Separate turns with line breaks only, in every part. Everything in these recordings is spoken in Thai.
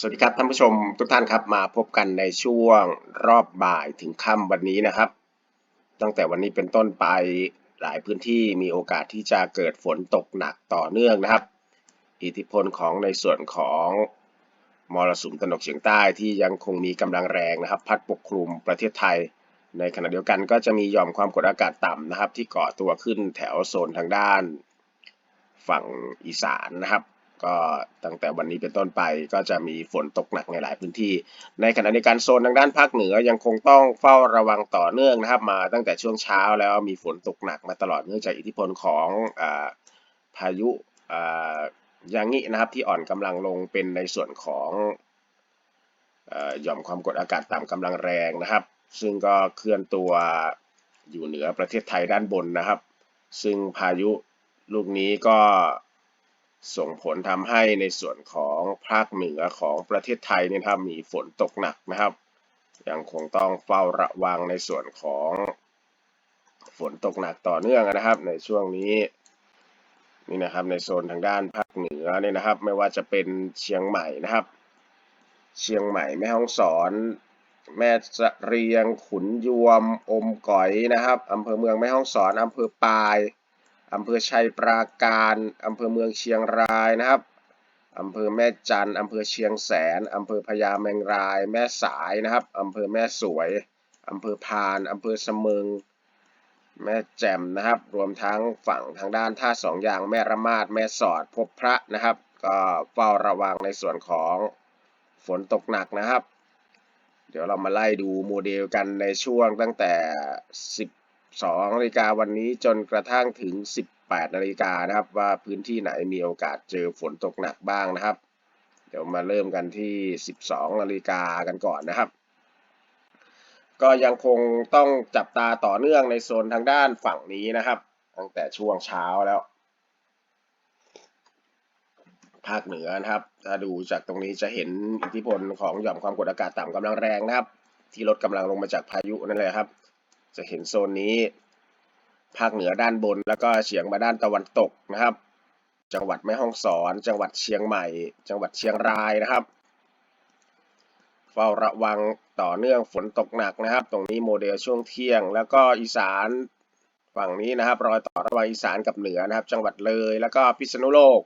สวัสดีครับท่านผู้ชมทุกท่านครับมาพบกันในช่วงรอบบ่ายถึงค่ำวันนี้นะครับ ตั้งแต่วันนี้เป็นต้นไปหลายพื้นที่มีโอกาสที่จะเกิดฝนตกหนักต่อเนื่องนะครับ อิทธิพลของในส่วนของมรสุมตะนกเฉียงใต้ที่ยังคงมีกำลังแรงนะครับ พัดปกคลุมประเทศไทย ในขณะเดียวกันก็จะมีหย่อมความกดอากาศต่ำนะครับ ที่ก่อตัวขึ้นแถวโซนทางด้าน ฝั่งอีสานนะครับ ก็ตั้งแต่วันนี้เป็นต้นไปก็จะมีฝนตกหนักในหลายพื้นที่ ในขณะเดียวกันโซนทางด้านภาคเหนือยังคงต้องเฝ้าระวังต่อเนื่องนะครับ มาตั้งแต่ช่วงเช้าแล้วมีฝนตกหนักมาตลอดเนื่องจากอิทธิพลของอพายุยางินะครับที่อ่อนกำลังลงเป็นในส่วนของหย่อมความกดอากาศต่ำกำลังแรงนะครับ ซึ่งก็เคลื่อนตัวอยู่เหนือประเทศไทยด้านบนนะครับ ซึ่งพายุลูกนี้ก็ ส่งผลทำให้ในส่วนของภาคเหนือของประเทศไทยเนี่ยนะครับมีฝนตกหนักนะครับ ยังคงต้องเฝ้าระวังในส่วนของฝนตกหนักต่อเนื่องนะครับ ในช่วงนี้นี่นะครับในโซนทางด้านภาคเหนือเนี่ยนะครับ ไม่ว่าจะเป็นเชียงใหม่นะครับ เชียงใหม่แม่ฮ่องสอน แม่สะเรียงขุนยวมอมก๋อยนะครับอำเภอเมืองแม่ฮ่องสอนอำเภอปาย อำเภอชัยปราการอำเภอเมืองเชียงรายนะครับอำเภอแม่จันอำเภอเชียงแสนอำเภอพญาแมงราย แม่สายนะครับอำเภอแม่สวยอำเภอพานอำเภอสมิงแม่แจ่มนะครับ รวมทั้งฝั่งทางด้านท่าสองอย่างแม่ระมาดแม่สอดพบพระนะครับ ก็เฝ้าระวังในส่วนของฝนตกหนักนะครับ เดี๋ยวเรามาไล่ดูโมเดลกันในช่วงตั้งแต่ 10 12นาฬิกาวันนี้จนกระทั่งถึง 18นาฬิกานะครับว่าพื้นที่ไหนมีโอกาสเจอฝนตกหนักบ้างนะครับ เดี๋ยวมาเริ่มกันที่ 12นาฬิกากันก่อนนะครับ ก็ยังคงต้องจับตาต่อเนื่องในโซนทางด้านฝั่งนี้นะครับ ตั้งแต่ช่วงเช้าแล้วภาคเหนือนะครับ ถ้าดูจากตรงนี้จะเห็นอิทธิพลของหย่อมความกดอากาศต่ำกำลังแรงนะครับ ที่ลดกำลังลงมาจากพายุนั่นเลยครับ จะเห็นโซนนี้ ภาคเหนือด้านบน แล้วก็เฉียงมาด้านตะวันตกนะครับ จังหวัดแม่ฮ่องสอน จังหวัดเชียงใหม่ จังหวัดเชียงรายนะครับ เฝ้าระวังต่อเนื่องฝนตกหนักนะครับ ตรงนี้โมเดลช่วงเที่ยง แล้วก็อีสานฝั่งนี้นะครับรอยต่อระหว่างอีสานกับเหนือนะครับ จังหวัดเลย แล้วก็พิษณุโลก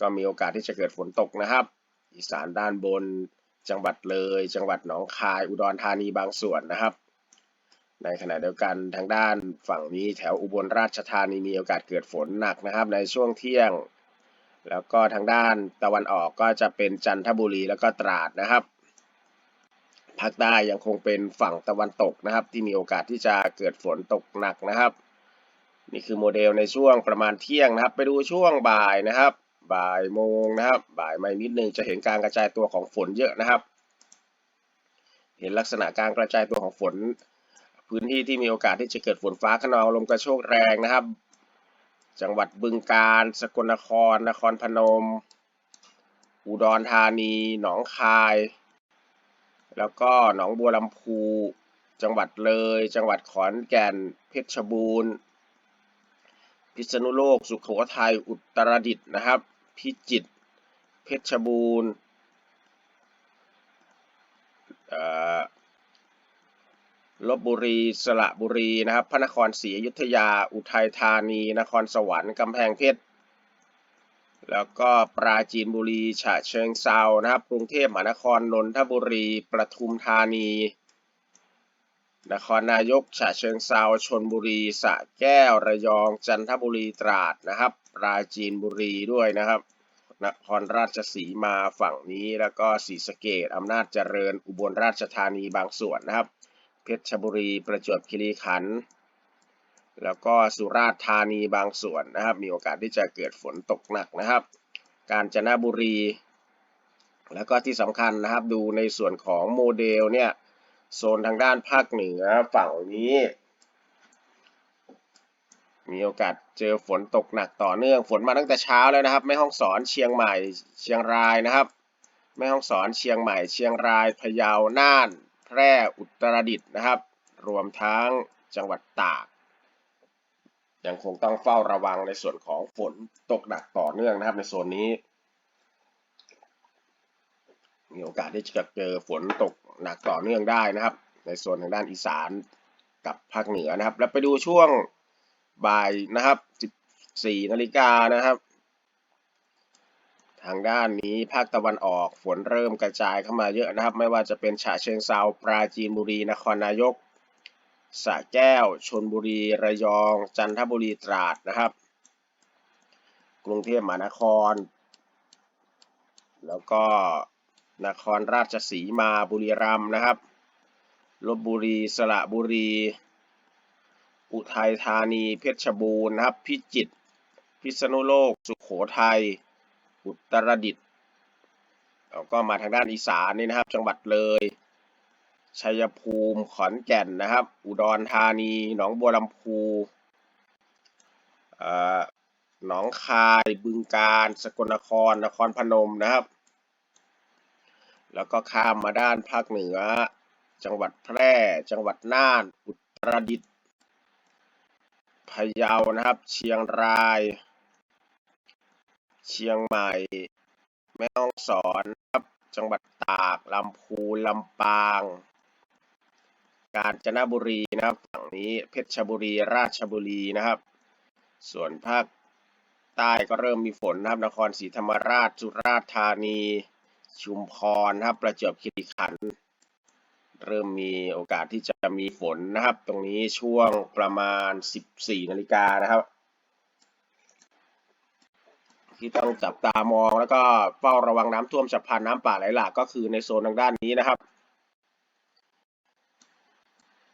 ก็มีโอกาสที่จะเกิดฝนตกนะครับ อีสานด้านบน จังหวัดเลย จังหวัดหนองคาย อุดรธานีบางส่วนนะครับ ในขณะเดียวกันทางด้านฝั่งนี้แถวอุบลราชธานีมีโอกาสเกิดฝนหนักนะครับ ในช่วงเที่ยง แล้วก็ทางด้านตะวันออกก็จะเป็นจันทบุรีแล้วก็ตราดนะครับภาคใต้ยังคงเป็นฝั่งตะวันตกนะครับ ที่มีโอกาสที่จะเกิดฝนตกหนักนะครับ นี่คือโมเดลในช่วงประมาณเที่ยงนะครับ ไปดูช่วงบ่ายนะครับ บ่ายโมงนะครับ บ่ายมานิดนึงจะเห็นการกระจายตัวของฝนเยอะนะครับ เห็นลักษณะการกระจายตัวของฝน พื้นที่ที่มีโอกาสที่จะเกิดฝนฟ้าขนองลมกระโชกแรงนะครับ จังหวัดบึงกาฬสกลนคร นครพนม อุดรธานี หนองคาย แล้วก็หนองบัวลำพู จังหวัดเลย จังหวัดขอนแก่น เพชรบูรณ์ พิษณุโลก สุโขทัย อุตรดิตถ์นะครับ พิจิตร เพชรบูรณ์ เอ่อ ลบบุรี สระบุรีนะครับ พระนครศรีอยุธยา อุทัยธานี นครสวรรค์กำแพงเพชร แล้วก็ปราจีนบุรี ฉะเชิงเซานะครับ กรุงเทพมหานคร นนทบุรี ประทุมธานี นครนายก ฉะเชิงเซา ชนบุรี สระแก้ว ระยอง จันทบุรี ตราดนะครับ ปราจีนบุรีด้วยนะครับ นครราชสีมาฝั่งนี้ แล้วก็ศรีสะเกดอำนาจเจริญ อุบลราชธานีบางส่วนนะครับ เพชรบุรี ประจวบคีรีขันธ์แล้วก็สุราษฎร์ธานีบางส่วนนะครับ มีโอกาสที่จะเกิดฝนตกหนักนะครับ กาญจนบุรี แล้วก็ที่สำคัญนะครับ ดูในส่วนของโมเดลเนี่ยโซนทางด้านภาคเหนือฝั่งนี้ มีโอกาสเจอฝนตกหนักต่อเนื่องฝนมาตั้งแต่เช้าแล้วนะครับแม่ฮ่องสอนเชียงใหม่เชียงรายนะครับแม่ฮ่องสอนเชียงใหม่เชียงรายพะเยาน่าน แพร่อุตรดิตถ์นะครับ รวมทั้งจังหวัดตาก ยังคงต้องเฝ้าระวังในส่วนของฝนตกหนักต่อเนื่องนะครับในโซนนี้ มีโอกาสที่จะเจอฝนตกหนักต่อเนื่องได้นะครับ ในส่วนทางด้านอีสานกับภาคเหนือนะครับ แล้วไปดูช่วงบ่ายนะครับ 14นาฬิกานะครับ ทางด้านนี้ภาคตะวันออกฝนเริ่มกระจายเข้ามาเยอะนะครับ ไม่ว่าจะเป็นฉะเชิงเซาปราจีนบุรีนครนายกสระแก้วชนบุรีระยอง จันทบุรีตราดนะครับ กรุงเทพมหานคร แล้วก็นครราชสีมาบุรีรัมย์นะครับลบบุรีสระบุรี อุทัยธานีเพชรบูรณ์นะครับ พิจิตรพิษณุโลก สุขโขทัย อุตรดิตถ์แล้วก็มาทางด้านอีสานนี่นะครับ จังหวัดเลยชัยภูมิขอนแก่นนะครับ อุดรธานี หนองบัวลำพูเอ่อหนองคายบึงกาฬสกลนครนครพนมนะครับ แล้วก็ข้ามมาด้านภาคเหนือ จังหวัดแพร่ จังหวัดน่าน อุตรดิตถ์พะเยานะครับ เชียงราย เชียงใหม่ แม่ฮ่องสอนครับ จังหวัดตาก ลำพูน ลำปาง กาญจนบุรีนะครับ ฝั่งนี้เพชรบุรี ราชบุรีนะครับ ส่วนภาคใต้ก็เริ่มมีฝนนะครับ นครศรีธรรมราช สุราษฎร์ธานี ชุมพรนะครับ ประจวบคีรีขันธ์ เริ่มมีโอกาสที่จะมีฝนนะครับ ตรงนี้ช่วงประมาณ 14 นาฬิกานะครับ ที่ต้องจับตามอง แล้วก็เฝ้าระวังน้ำท่วมฉับพลันน้ำป่าไหลหลากก็คือในโซนทางด้านนี้นะครับ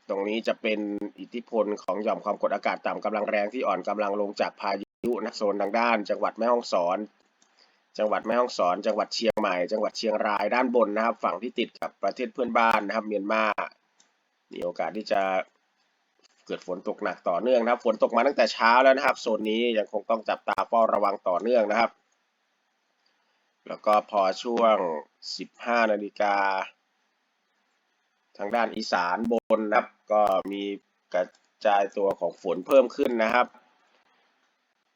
ตรงนี้จะเป็นอิทธิพลของหย่อมความกดอากาศต่ำกำลังแรงที่อ่อนกำลังลงจากพายุนะโซนทางด้าน จังหวัดแม่ฮ่องสอน จังหวัดแม่ฮ่องสอน จังหวัดเชียงใหม่ จังหวัดเชียงรายด้านบนนะครับ ฝั่งที่ติดกับประเทศเพื่อนบ้านนะครับเมียนมา มีโอกาสที่จะ เกิดฝนตกหนักต่อเนื่องนะครับฝนตกมาตั้งแต่เช้าแล้วนะครับโซนนี้ยังคงต้องจับตาเฝ้าระวังต่อเนื่องนะครับ แล้วก็พอช่วง 15 นาฬิกา ทางด้านอีสานบนนะครับ ก็มีกระจายตัวของฝนเพิ่มขึ้นนะครับ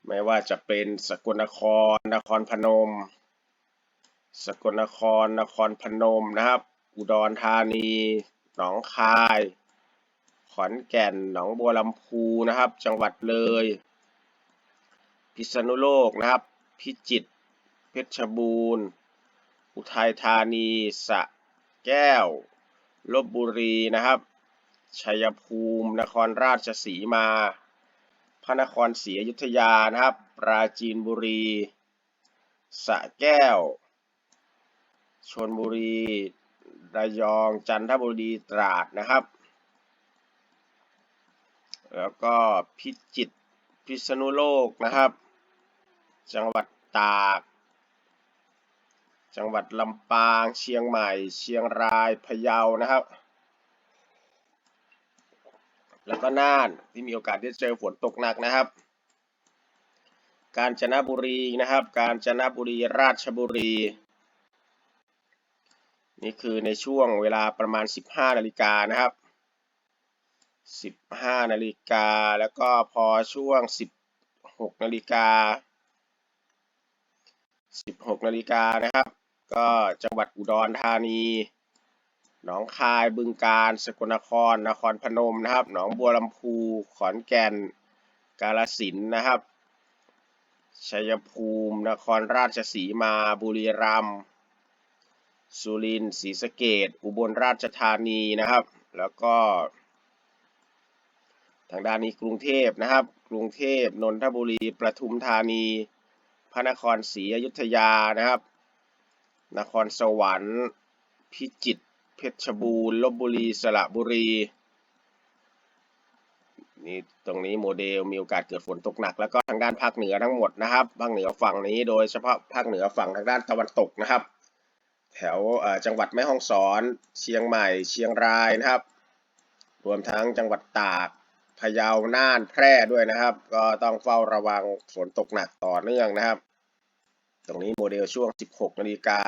ไม่ว่าจะเป็นสกลนคร นครพนม สกลนคร นครพนมนะครับ อุดรธานี หนองคาย ขอนแก่น หนองบัวลำพูนะครับ จังหวัดเลย พิษณุโลกนะครับ พิจิตร เพชรบูรณ์ อุทัยธานี สะแก้ว ลบบุรีนะครับ ชัยภูมิ นครราชสีมา พระนครศรีอยุธยานะครับ ปราจีนบุรี สะแก้ว ชนบุรี ระยอง จันทบุรี ตราดนะครับ แล้วก็พิจิตรพิษณุโลกนะครับ จังหวัดตาก จังหวัดลำปาง เชียงใหม่ เชียงรายพะเยานะครับ แล้วก็น่านที่มีโอกาสที่จะเจอฝนตกหนักนะครับ กาญจนบุรีนะครับ กาญจนบุรีราชบุรี นี่คือในช่วงเวลาประมาณ 15นาฬิกานะครับ 15 นาฬิกา แล้วก็พอช่วง 16 นาฬิกา 16 นาฬิกานะครับ ก็จังหวัดอุดรธานี หนองคาย บึงกาฬสกลนคร นครพนมนะครับ หนองบัวลำพู ขอนแก่น กาฬสินนะครับ ชัยภูมิ นครราชสีมา บุรีรัมย์ สุรินทร์ ศรีสะเกษอุบลราชธานีนะครับ แล้วก็ ทางด้านนี้กรุงเทพนะครับ กรุงเทพนนทบุรีประทุมธานี พระนครศรีอยุธยานะครับ นครสวรรค์ พิจิตรเพชรบูรณ์ลบบุรีสระบุรีนี่ตรงนี้โมเดลมีโอกาสเกิดฝนตกหนัก แล้วก็ทางด้านภาคเหนือทั้งหมดนะครับภาคเหนือฝั่งนี้โดยเฉพาะภาคเหนือฝั่งทางด้านตะวันตกนะครับ แถวจังหวัดแม่ฮ่องสอน เชียงใหม่ เชียงรายนะครับ รวมทั้งจังหวัดตากะเยาน่านแพร่ด้วยนะครับ ก็ต้องเฝ้าระวังฝนตกหนักต่อเนื่องนะครับ ตรงนี้โมเดลช่วง 16นาฬิกา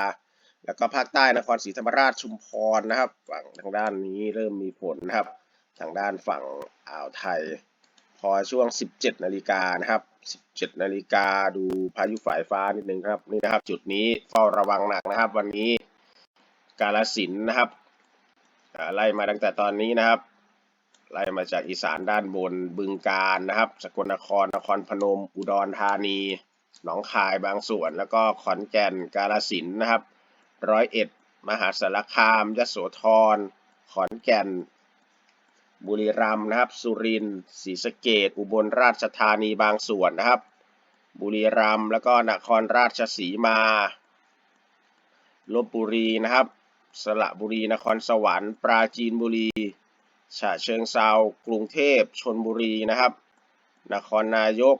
แล้วก็ภาคใต้นครศรีธรรมราชชุมพรนะครับ ฝั่งทางด้านนี้เริ่มมีฝนนะครับ ทางด้านฝั่งอ่าวไทย พอช่วง 17นาฬิกานะครับ 17นาฬิกาดูพายุฝายฟ้านิดนึงครับนี่นะครับ จุดนี้เฝ้าระวังหนักนะครับ วันนี้กาฬสินนะครับไล่มาตั้งแต่ตอนนี้นะครับ ไล่มาจากอีสานด้านบนบึงกาฬนะครับ สกลนครนครพนม อุดรธานี หนองคายบางส่วน แล้วก็ขอนแก่นกาฬสินนะครับร้อยเอ็ดมหาสารคามยโสธร ขอนแก่น บุรีรัมย์นะครับ สุรินทร์ศรีสะเกดอุบลราชธานีบางส่วนนะครับ บุรีรัมย์แล้วก็นครราชสีมาลบบุรีนะครับ สระบุรีนครสวรรค์ ปราจีนบุรี ฉะเชิงเซากรุงเทพชนบุรีนะครับ นครนายก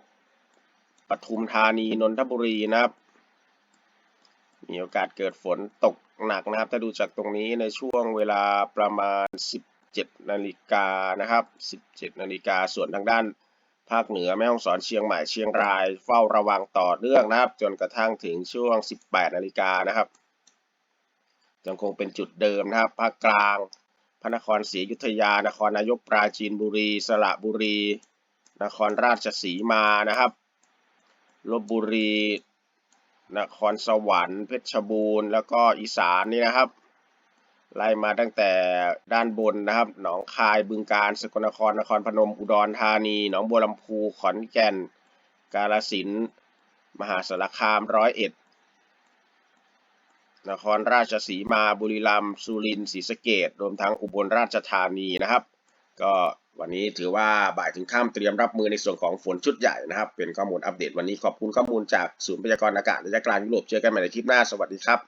ปทุมธานีนนทบุรีนะครับ มีโอกาสเกิดฝนตกหนักนะครับ ถ้าดูจากตรงนี้ในช่วงเวลาประมาณ 17นาฬิกานะครับ 17นาฬิกาส่วนทางด้านภาคเหนือแม่ฮ่องสอนเชียงใหม่เชียงราย เฝ้าระวังต่อเนื่องนะครับ จนกระทั่งถึงช่วง 18นาฬิกานะครับยังคงเป็นจุดเดิมนะครับ ภาคกลาง ระนครศรีอยุธยา นครนายกปราจีนบุรี สระบุรี นครราชสีมานะครับ ลบบุรี นครสวรรค์ เพชรบูรณ์ แล้วก็อีสานนี่นะครับ ไล่มาตั้งแต่ด้านบนนะครับ หนองคาย บึงกาฬสกลนคร นครพนม อุดรธานี หนองบัวลำพู ขอนแก่น กาฬสินธุ์ มหาสารคาม ร้อยเอ็ด นครราชสีมาบุรีรัมย์สุรินทร์ศรีสะเกดรวมทั้งอุบลราชธานีนะครับ ก็วันนี้ถือว่าบ่ายถึงค่ำเตรียมรับมือในส่วนของฝนชุดใหญ่นะครับ เป็นข้อมูลอัปเดตวันนี้ขอบคุณข้อมูลจากศูนย์พยากรณ์อากาศระยะกลางยุโรปเจอกันใหม่ในคลิปหน้าสวัสดีครับ